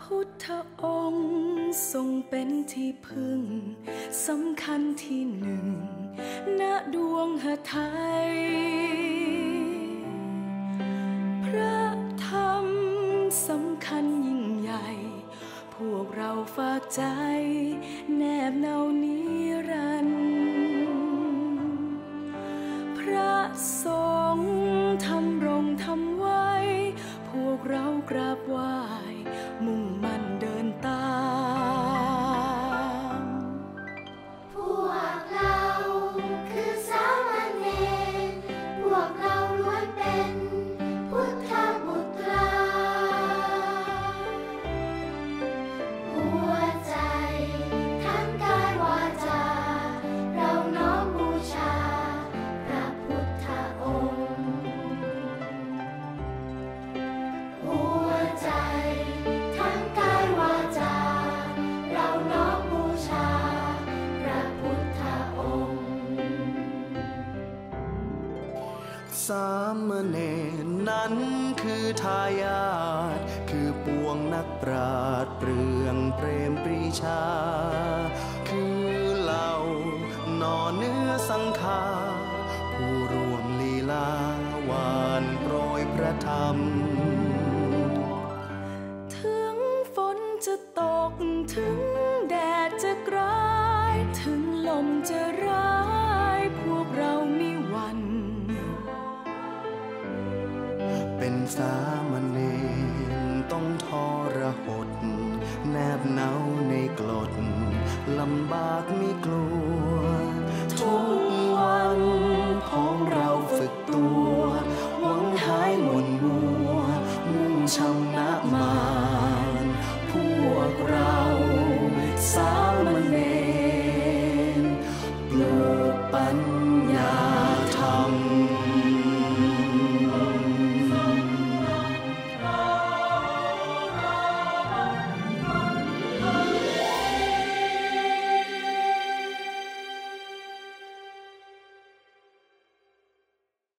พุทธองค์ทรงเป็นที่พึ่งสำคัญที่หนึ่งณดวงหทัยพระธรรมสำคัญยิ่งใหญ่ พวกเราฝากใจ แนบเนานิรันดร์พระส สามเณรนั้นคือทายาทคือปวงนักปราดเปรื่องเปรมปรีชา คือเหล่านอเนื้อสังขา ผู้รวมลีลาวานโปรยพระธรรม ถึงฝนจะตกถึงแดดจะกร้าย ถึงลมจะร้าย ลำบากไม่กลัว ทุกวันของเราฝึกตัว